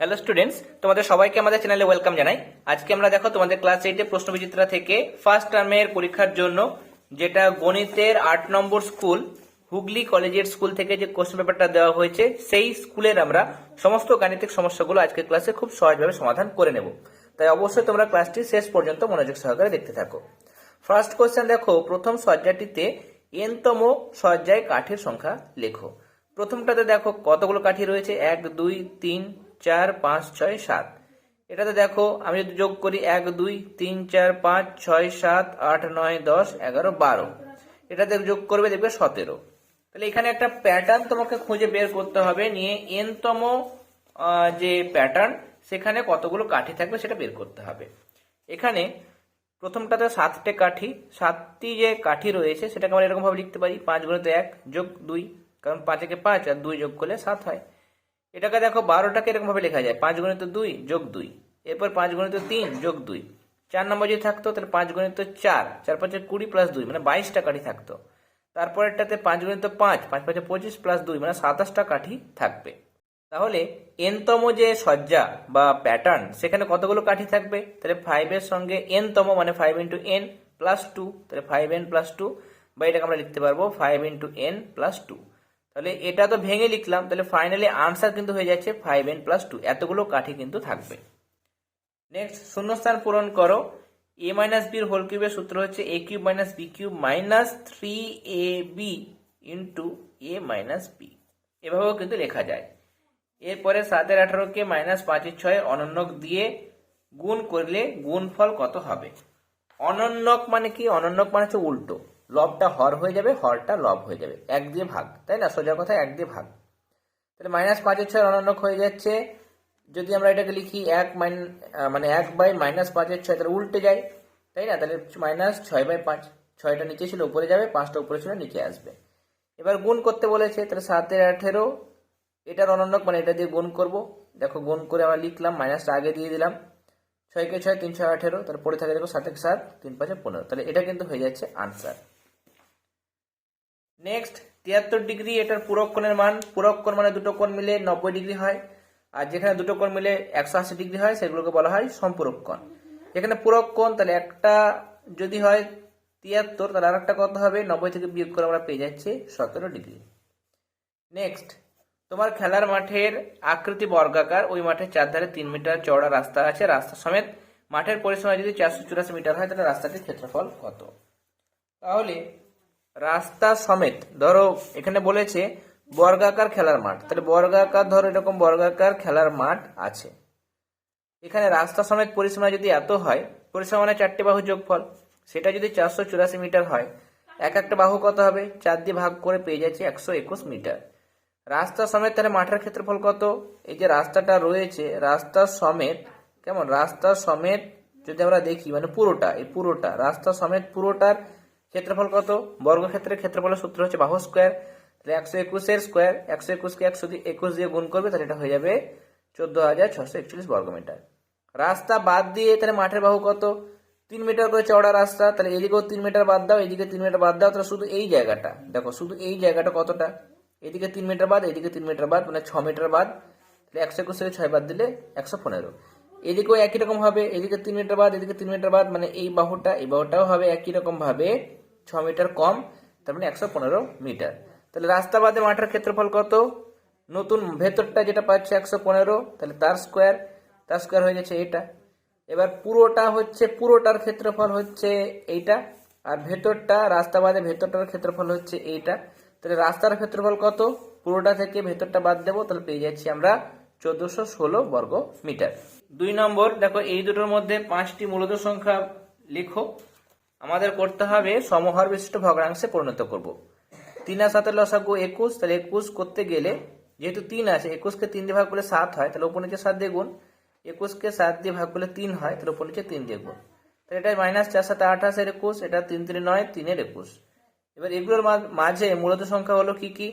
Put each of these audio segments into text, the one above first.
Hello students তোমাদের সবাইকে আমাদের চ্যানেলে ওয়েলকাম জানাই। আজকে আমরা দেখো তোমাদের ক্লাস এইটে প্রশ্ন বিচিত্রা থেকে ফার্স্ট টার্মের পরীক্ষার জন্য যেটা গণিতের আট নম্বর স্কুল হুগলি কলেজের স্কুল থেকে যে কোশ্চেন পেপারটা দেওয়া হয়েছে, সেই স্কুলের আমরা সমস্ত গাণিতিক সমস্যাগুলো আজকের ক্লাসে খুব সহজভাবে সমাধান করে নেব। তাই অবশ্যই তোমরা ক্লাসটি শেষ পর্যন্ত মনোযোগ সহকারে দেখতে থাকো। ফার্স্ট কোশ্চেন দেখো, প্রথম সজ্জাটিতে এনতম সজ্জায় কাঠের সংখ্যা লেখো। প্রথমটাতে দেখো কতগুলো কাঠি রয়েছে? এক, দুই, তিন চার, পাঁচ, ছয়, সাত। এটাতে দেখো, আমি যদি যোগ করি এক, দুই, তিন, চার, পাঁচ, ছয়, সাত, আট, নয়, দশ, এগারো, বারো। এটাতে যোগ করবে দেখবে সতেরো। তাহলে এখানে একটা প্যাটার্ন তোমাকে খুঁজে বের করতে হবে। নিয়ে এনতম যে প্যাটার্ন সেখানে কতগুলো কাঠি থাকবে সেটা বের করতে হবে। এখানে প্রথমটাতে সাতটে কাঠি, সাতটি যে কাঠি রয়েছে সেটাকে আমরা এরকমভাবে লিখতে পারি। পাঁচ গুণিত এক যোগ দুই, কারণ পাঁচ একে পাঁচ আর দুই যোগ করলে সাত হয়। এটাকে দেখো বারোটাকে এরকম ভাবে লেখা যায়। পাঁচ গুণিত দুই যোগ দুই। এরপর পাঁচ গুণিত তিন যোগ দুই। চার নম্বর যদি থাকতো, তাহলে পাঁচ গুণিত চার। চার পাঁচে কুড়ি প্লাস দুই মানে বাইশটা কাঠি থাকতো। তারপরেরটাতে পাঁচ গুণিত পাঁচ পাঁচ পাঁচে পঁচিশ প্লাস দুই মানে সাতাশটা কাঠি থাকবে। তাহলে এনতম যে সজ্জা বা প্যাটার্ন সেখানে কতগুলো কাঠি থাকবে? তাহলে ফাইভের সঙ্গে এনতম মানে five into n plus two তাহলে ফাইভ এন প্লাস টু বা এটাকে আমরা লিখতে পারব five into n plus two তাহলে এটা তো ভেঙে লিখলাম, তাহলে ফাইনালি আনসার কিন্তু হয়ে যাচ্ছে ফাইভ এন প্লাস টু এতগুলো কাঠি কিন্তু থাকবে। নেক্সট শূন্যস্থান পূরণ করো। এ মাইনাস বির হোল কিউবের সূত্র হচ্ছে a cube minus b cube minus three a b into a minus b এভাবেও কিন্তু লেখা যায়। এরপরে সাতের আঠারোকে মাইনাস পাঁচের ছয় অনন্যক দিয়ে গুণ করলে গুণফল কত হবে? অনন্যক মানে কি? অনন্যক মানে হচ্ছে উল্টো। লবটা হর হয়ে যাবে, হরটা লব হয়ে যাবে। এক দিয়ে ভাগ, তাই না? সোজা কথা, এক দিয়ে ভাগ। তাহলে মাইনাস পাঁচের ছয় অনন্যক হয়ে যাচ্ছে। যদি আমরা এটাকে লিখি এক মাইন মানে এক বাই মাইনাস পাঁচের ছয়, তাহলে উল্টে যায়, তাই না? তাহলে মাইনাস ছয় বাই পাঁচ, ছয়টা নিচে ছিল, উপরে যাবে, পাঁচটা উপরে ছিল, নিচে আসবে। এবার গুণ করতে বলেছে, তাহলে সাতের আঠেরো, এটার অনন্যক মানে এটা দিয়ে গুণ করব। দেখো, গুণ করে আমরা লিখলাম মাইনাসটা আগে দিয়ে দিলাম। ছয়কে ছয় তিন ছয় আঠেরো পড়ে থাকে দেখো, সাতের সাত, তিন পাঁচে পনেরো। তাহলে এটা কিন্তু হয়ে যাচ্ছে আনসার নেক্সট তিয়াত্তর ডিগ্রি এটার পূরক কোণের মান। পূরক কোণ মানে দুটো কোণ মিলে নব্বই ডিগ্রি হয়। আর যেখানে দুটো কোণ মিলে একশো আশি ডিগ্রি হয়, সেগুলোকে বলা হয় সম্পূরক কোণ। এখানে পূরক কোণ, তাহলে একটা যদি হয় তিয়াত্তর, তাহলে আরেকটা কত হবে? নব্বই থেকে বিয়োগ করে আমরা পেয়ে যাচ্ছি সতেরো ডিগ্রি নেক্সট তোমার খেলার মাঠের আকৃতি বর্গাকার। ওই মাঠের চারধারে তিন মিটার চওড়া রাস্তা আছে। রাস্তা সমেত মাঠের পরিসীমা যদি চারশো চুরাশি মিটার হয়, তাহলে রাস্তাটির ক্ষেত্রফল কত? তাহলে রাস্তা সমেত, ধরো এখানে বলেছে বর্গাকার খেলার মাঠ, তাহলে বর্গাকার ধরো এরকম বর্গাকার খেলার মাঠ আছে। এখানে রাস্তা সমেত পরিসীমা যদি এত হয়, পরিসীমা মানে চারটে বাহু যোগফল, সেটা যদি চারশো চুরাশি মিটার হয়, এক একটা বাহু কত হবে? চার দিয়ে ভাগ করে পেয়ে যাচ্ছে একশো একুশ মিটার। রাস্তা সমেত তাহলে মাঠের ক্ষেত্রফল কত? এই যে রাস্তাটা রয়েছে, রাস্তা সমেত, কেমন? রাস্তা সমেত যদি আমরা দেখি মানে পুরোটা, এই পুরোটা, রাস্তা সমেত পুরোটার ক্ষেত্রফল কত? বর্গক্ষেত্রের ক্ষেত্রফলের সূত্র হচ্ছে বাহু স্কোয়ার তাহলে একশো একুশের স্কোয়ার একশো একুশকে একশো একুশ দিয়ে গুণ করবে, তাহলে এটা হয়ে যাবে চোদ্দ হাজার ছশো একচল্লিশ বর্গমিটার। রাস্তা বাদ দিয়ে তাহলে মাঠের বাহু কত? তিন মিটার করে চওড়া রাস্তা, তাহলে এদিকেও তিন মিটার বাদ দাও, এদিকে তিন মিটার বাদ দাও, তাহলে শুধু এই জায়গাটা। দেখো, শুধু এই জায়গাটা কতটা? এদিকে তিন মিটার বাদ, এদিকে তিন মিটার বাদ মানে ছ মিটার বাদ। তাহলে একশো একুশ থেকে ছয় বাদ দিলে একশো পনেরো। এদিকেও একই রকম হবে, এদিকে তিন মিটার বাদ, এদিকে তিন মিটার বাদ মানে এই বাহুটা, এই বাহুটাও হবে একই রকম ভাবে ছ মিটার কম, তার মানে একশো পনেরো মিটার। তাহলে রাস্তা বাদে মাঠের ক্ষেত্রফল কত? নতুন ভেতরটা যেটা পাচ্ছে একশো পনেরো, তাহলে তার স্কোয়ার তার স্কোয়ার হয়ে যাচ্ছে এটা। এবার পুরোটা হচ্ছে, পুরোটার ক্ষেত্রফল হচ্ছে এইটা, আর ভেতরটা রাস্তা বাদে ভেতরটার ক্ষেত্রফল হচ্ছে এইটা। তাহলে রাস্তার ক্ষেত্রফল কত? পুরোটা থেকে ভেতরটা বাদ দেবো, তাহলে পেয়ে যাচ্ছি আমরা চোদ্দশো ষোলো বর্গ মিটার। দুই নম্বর, দেখো এই দুটোর মধ্যে পাঁচটি মূলত সংখ্যা লেখো। আমাদের করতে হবে সমহার বিশিষ্ট ভগ্নাংশে পরিণত করব। তিন আর সাতের লসাগু একুশ, তাহলে একুশ করতে গেলে যেহেতু তিন আছে একুশকে তিন দিয়ে ভাগ করলে সাত হয়, তাহলে উপর নিচে সাত দিয়ে গুণ। একুশকে সাত দিয়ে ভাগ করলে তিন হয়, তাহলে উপর নিচে তিন দিয়ে গুণ। তাহলে এটা মাইনাস চার সাথে আঠাশের একুশ, এটা তিন তিন নয়, তিনের একুশ। এবার এগুলোর মাঝে মূলত সংখ্যা হলো কি কি?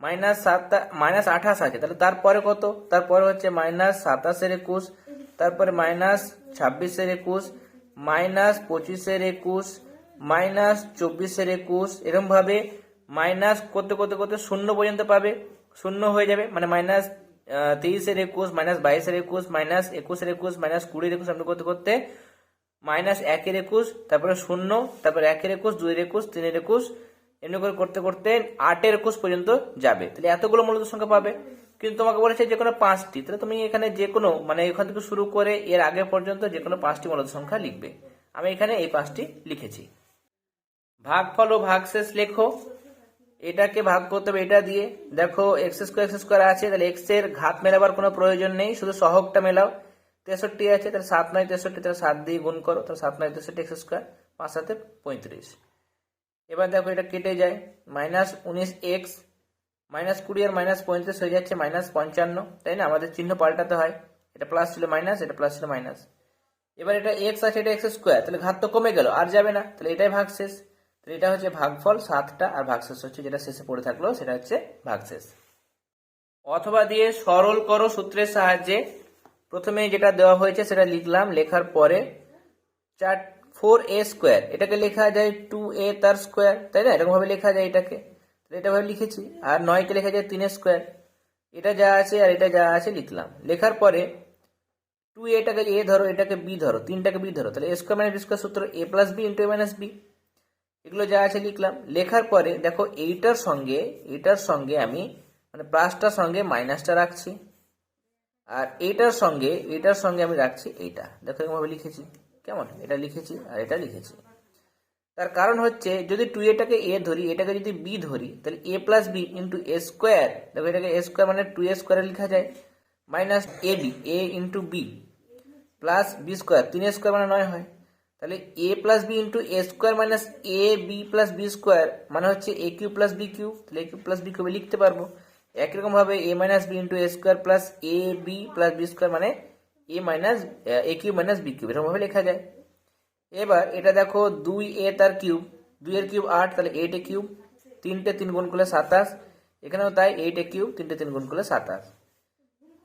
মাইনাস সাত মাইনাস আঠাশ আছে, তাহলে তারপরে কত? তারপরে হচ্ছে মাইনাস সাতাশের একুশ, তারপরে মাইনাস ছাব্বিশের একুশ মাইনাস পঁচিশের একুশ, মাইনাস চব্বিশের একুশ এরকম ভাবে মাইনাস করতে করতে করতে শূন্য পর্যন্ত পাবে। শূন্য হয়ে যাবে মানে মাইনাস তেইশের একুশ, মাইনাস বাইশের একুশ, মাইনাস একুশের একুশ, মাইনাস কুড়ির একুশ আপনি করতে করতে মাইনাস একের একুশ, তারপরে শূন্য, তারপরে একের একুশ, দুইয়ের একুশ, তিনের একুশ, এমনি করে করতে করতে আটের একুশ পর্যন্ত যাবে। তাহলে এতগুলো মূলত সংখ্যা পাবে। কিন্তু তোমাকে বলেছে যে কোনো পাঁচটি। তাহলে তুমি এখানে যে কোনো মানে এখান থেকে শুরু করে এর আগে পর্যন্ত যে কোনো পাঁচটি মূলত সংখ্যা লিখবে। আমি এখানে এই পাঁচটি লিখেছি। ভাগফল ও ভাগশেষ লেখো। এটাকে ভাগ করতে হবে, এটা দিয়ে। দেখো এক্স স্কোয়ার এক্স স্কোয়ার আছে, তাহলে এক্সের ঘাত মেলাবার কোনো প্রয়োজন নেই, শুধু সহগটা মেলাও। তেষট্টি আছে, তাহলে সাত নয় তেষট্টি, তাহলে সাত দিয়ে গুণ করো, তাহলে সাত নয় তেষট্টি এক্স স্কোয়ার পাঁচ সাথে পঁয়ত্রিশ। এবার দেখো এটা কেটে যায়। মাইনাস উনিশ এক্স মাইনাস কুড়ি আর মাইনাস পঁয়ত্রিশ হয়ে যাচ্ছে মাইনাস পঞ্চান্ন, তাই না? আমাদের চিহ্ন পাল্টাতে হয়। এটা প্লাস ছিল মাইনাস এটা প্লাস ছিল মাইনাস এবার এটা এক্স আছে, এটা এক্স স্কোয়ার তাহলে ঘাত তো কমে গেল, আর যাবে না। তাহলে এটাই ভাগ শেষ তাহলে এটা হচ্ছে ভাগফল সাতটা আর ভাগশেষ হচ্ছে যেটা শেষে পড়ে থাকল, সেটা হচ্ছে ভাগশেষ। অথবা দিয়ে সরল করো সূত্রের সাহায্যে। প্রথমে যেটা দেওয়া হয়েছে সেটা লিখলাম, লেখার পরে চার ফোর এ স্কোয়ার এটাকে লেখা যায় টু এ তার স্কোয়ার তাই না? এরকম ভাবে লেখা যায় এটাকে। তাহলে এটা ভাবে লিখেছি। আর নয়কে লেখা যায় তিনের স্কোয়ার এটা যা আছে আর এটা যা আছে লিখলাম। লেখার পরে টু এটাকে এ ধরো, এটাকে বি ধরো, তিনটাকে বি ধরো। তাহলে a square minus b square সূত্র a plus b into a minus b এগুলো যা আছে লিখলাম। লেখার পরে দেখো এইটার সঙ্গে এইটার সঙ্গে আমি মানে প্লাসটার সঙ্গে মাইনাসটা রাখছি। আর এইটার সঙ্গে এটার সঙ্গে আমি রাখছি এইটা। দেখো এরকমভাবে লিখেছি। কেমন? এটা লিখেছি আর এটা লিখেছি। তার কারণ হচ্ছে যদি টু এটাকে এ ধরি, এটাকে যদি বি ধরি, তাহলে a plus b into a square দেখো এটাকে এ স্কোয়ার মানে টু এ স্কোয়ারে লেখা যায় minus a b a into b plus b square তিন এ স্কোয়ার মানে নয় হয়। তাহলে a plus b into a square minus a b plus b square মানে হচ্ছে a cube plus b cube তাহলে a cube plus b cube লিখতে পারব। একই রকম ভাবে a minus b into a square plus a b plus b square মানে a minus a cube minus b cube এরকম ভাবে লেখা যায়। এবার এটা দেখো দুই এ তার কিউব, দুই এর কিউব আট, তাহলে এইট এ কিউব, তিনটে তিন গুণ করলে সাতাশ, এখানেও তাই এইট এ কিউব, তিনটে তিন গুণ করলে সাতাশ।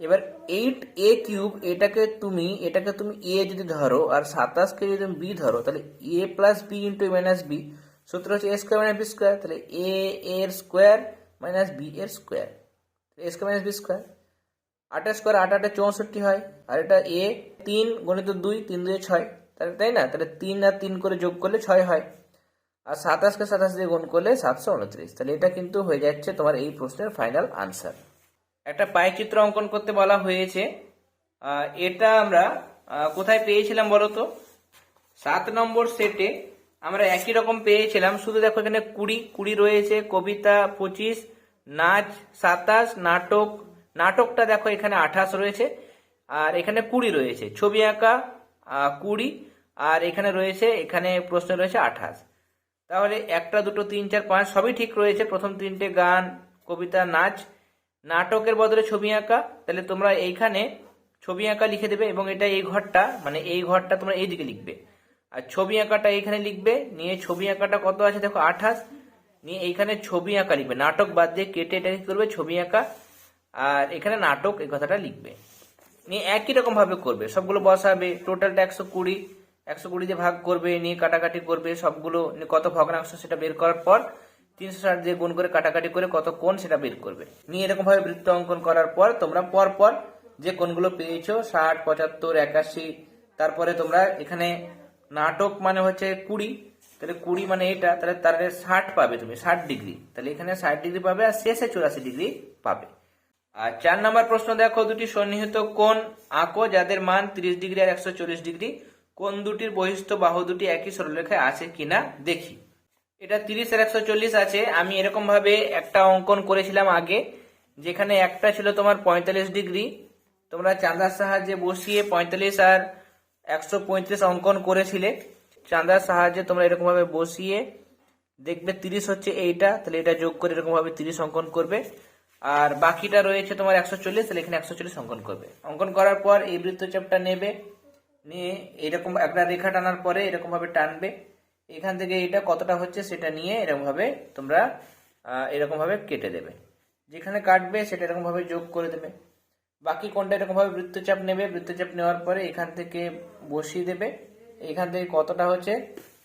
এবার এইট এ কিউব, এটাকে তুমি এটাকে তুমি এ যদি ধরো আর সাতাশকে যদি তুমি বি ধরো, তাহলে a plus b into minus b সূত্র হচ্ছে a square minus b square তাহলে এ এর স্কোয়ার মাইনাস বি এর square a square minus b square আটের স্কোয়ার আট আটে চৌষট্টি হয়, আর এটা এ তিন গণিত দুই, তিন দুই ছয়। তাহলে তাই না? তাহলে তিন আর তিন করে যোগ করলে ছয় হয়। আর সাতাশকে সাতাশ দিয়ে গুণ করলে সাতশো উনত্রিশ। তাহলে এটা কিন্তু হয়ে যাচ্ছে তোমার এই প্রশ্নের ফাইনাল আনসার একটা পায়ে চিত্র অঙ্কন করতে বলা হয়েছে। এটা আমরা কোথায় পেয়েছিলাম বলো তো? সাত নম্বর সেটে আমরা একই রকম পেয়েছিলাম। শুধু দেখো এখানে কুড়ি কুড়ি রয়েছে, কবিতা পঁচিশ, নাচ সাতাশ, নাটক, নাটকটা দেখো এখানে আঠাশ রয়েছে। আর এখানে কুড়ি রয়েছে। ছবি আঁকা কুড়ি আর এখানে রয়েছে, এখানে প্রশ্ন রয়েছে আঠাশ। তাহলে একটা, দুটো, তিন, চার, পাঁচ সবই ঠিক রয়েছে। প্রথম তিনটে গান, কবিতা, নাচ। নাটকের বদলে ছবি আঁকা। তাহলে তোমরা এইখানে ছবি আঁকা লিখে দেবে এবং এটা এই ঘরটা মানে এই ঘরটা তোমরা এইদিকে লিখবে। আর ছবি আঁকাটা এইখানে লিখবে। নিয়ে ছবি আঁকাটা কত আছে দেখো, আঠাশ। নিয়ে এইখানে ছবি আঁকা লিখবে। নাটক বাদ দিয়ে কেটে এটা কি করবে? ছবি আঁকা। আর এখানে নাটক এই কথাটা লিখবে। নিয়ে একই রকম ভাবে করবে। সবগুলো বসাবে। টোটালটা একশো কুড়ি। একশো কুড়ি দিয়ে ভাগ করবে, নিয়ে কাটাকাটি করবে, সবগুলো কত ভগ্নাংশ সেটা বের করার পর তিনশো ষাট দিয়ে গুণ করে কাটাকাটি করে কত কোণ সেটা বের করবে। নিয়ে এরকম ভাবে বৃত্ত অঙ্কন করার পর তোমরা পর পর যে কোণগুলো পেয়েছ, ষাট, পঁচাত্তর, একাশি, তারপরে তোমরা এখানে নাটক মানে হচ্ছে কুড়ি, তাহলে কুড়ি মানে এটা, তাহলে তাহলে ষাট পাবে তুমি, ষাট ডিগ্রি, তাহলে এখানে ষাট ডিগ্রি পাবে আর শেষে চুরাশি ডিগ্রি পাবে। আর চার নম্বর প্রশ্ন দেখো, দুটি সন্নিহিত কোণ আঁকো, যাদের মান তিরিশ ডিগ্রি আর একশো চল্লিশ ডিগ্রি। কোন দুটির বহিষ্ঠ বাহু দুটি একই সরলরেখায় আছে কিনা দেখি। এটা তিরিশ আর একশো চল্লিশ আছে। আমি এরকম ভাবে একটা অঙ্কন করেছিলাম আগে, যেখানে একটা ছিল তোমার পঁয়তাল্লিশ ডিগ্রি। তোমরা চাঁদার সাহায্যে বসিয়ে পঁয়তাল্লিশ আর একশো পঁয়ত্রিশ অঙ্কন করেছিলে। চাঁদার সাহায্যে তোমরা এরকম ভাবে বসিয়ে দেখবে তিরিশ হচ্ছে এইটা, তাহলে এটা যোগ করে এরকম ভাবে তিরিশ অঙ্কন করবে। আর বাকিটা রয়েছে তোমার একশো চল্লিশ, তাহলে এখানে একশো চল্লিশ অঙ্কন করবে। অঙ্কন করার পর এই বৃত্তচাপটা নেবে। নিয়ে এরকম একটা রেখা টানার পরে এরকম ভাবে টানবে। এখান থেকে এটা কতটা হচ্ছে সেটা নিয়ে এরকম ভাবে তোমরা আহ, এরকম ভাবে কেটে দেবে। যেখানে কাটবে সেটা এরকম ভাবে যোগ করে দেবে। বাকি কোনটা এরকম ভাবে বৃত্তচাপ নেবে। বৃত্তচাপ নেওয়ার পরে এখান থেকে বসিয়ে দেবে। এখান থেকে কতটা হচ্ছে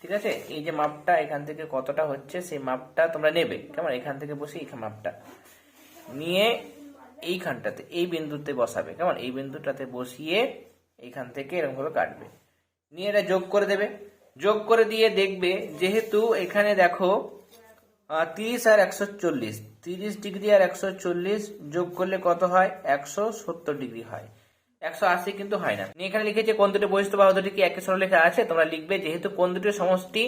ঠিক আছে? এই যে মাপটা এখান থেকে কতটা হচ্ছে সেই মাপটা তোমরা নেবে। কেমন? এখান থেকে বসে এখানে মাপটা নিয়ে এইখানটাতে এই বিন্দুতে বসাবে। কেমন? এই বিন্দুটাতে বসিয়ে এইখান থেকে এরকম ভাবে কাটবে। নিয়ে এটা যোগ করে দেবে। যোগ করে দিয়ে দেখবে, যেহেতু এখানে দেখো তিরিশ আর একশো চল্লিশ। তিরিশ ডিগ্রি আর একশো চল্লিশ যোগ করলে কত হয়? একশো সত্তর ডিগ্রি হয়। একশো আশি কিন্তু হয় না। এখানে লিখেছে কোন দুটি বহিষ্ঠ বাহু দুটি কি একই সরলরেখা আছে? তোমরা লিখবে, যেহেতু কোন দুটির সমষ্টি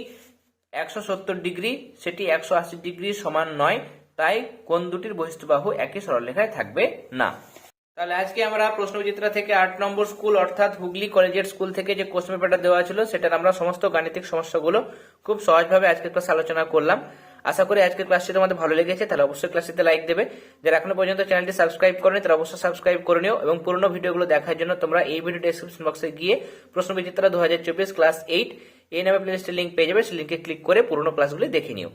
একশো সত্তর ডিগ্রি, সেটি একশো আশি ডিগ্রি সমান নয়, তাই কোন দুটির বহিষ্ঠ বাহু একই সরলরেখায় থাকবে না। তাহলে আজকে আমরা প্রশ্নবিচিত্রা থেকে আট নম্বর স্কুল, অর্থাৎ হুগলি কলেজের স্কুল থেকে যে কোশ্চেন পেপারটা দেওয়া ছিল, সেটার আমরা সমস্ত গাণিতিক সমস্যাগুলো খুব সহজভাবে আজকের ক্লাস আলোচনা করলাম। আশা করি আজকের ক্লাসটি তোমাদের ভালো লেগেছে, তাহলে অবশ্যই ক্লাসটিতে লাইক দেবে। যারা এখনও পর্যন্ত চ্যানেলটি সাবস্ক্রাইব করেনি, তারা অবশ্যই সাবস্ক্রাইব করে নিও এবং পুরোনো ভিডিওগুলো দেখার জন্য তোমরা এই ভিডিও ডেসক্রিপশন বক্সে গিয়ে প্রশ্নবিচিত্রা দু হাজার চব্বিশ ক্লাস এইট এই নামে প্লেলিস্টের লিঙ্ক পেয়ে যাবে। সেই লিঙ্কে ক্লিক করে পুরোনো ক্লাসগুলি দেখে নিও।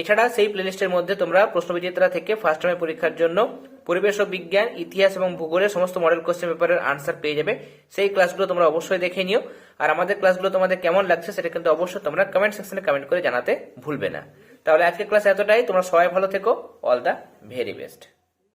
এছাড়া সেই প্লেলিস্টের মধ্যে তোমরা প্রশ্ন বিজেতারা থেকে ফার্স্ট টাইমের পরীক্ষার জন্য পরিবেশ ও বিজ্ঞান, ইতিহাস এবং ভূগোলের সমস্ত মডেল কোশ্চেন পেপারের আনসার পেয়ে যাবে। সেই ক্লাসগুলো তোমরা অবশ্যই দেখে নিও। আর আমাদের ক্লাসগুলো তোমাদের কেমন লাগছে সেটা কিন্তু অবশ্যই তোমরা কমেন্ট সেকশনে কমেন্ট করে জানাতে ভুলবে না। তাহলে আজকের ক্লাস এতটাই। তোমরা সবাই ভালো থেকো। All the very best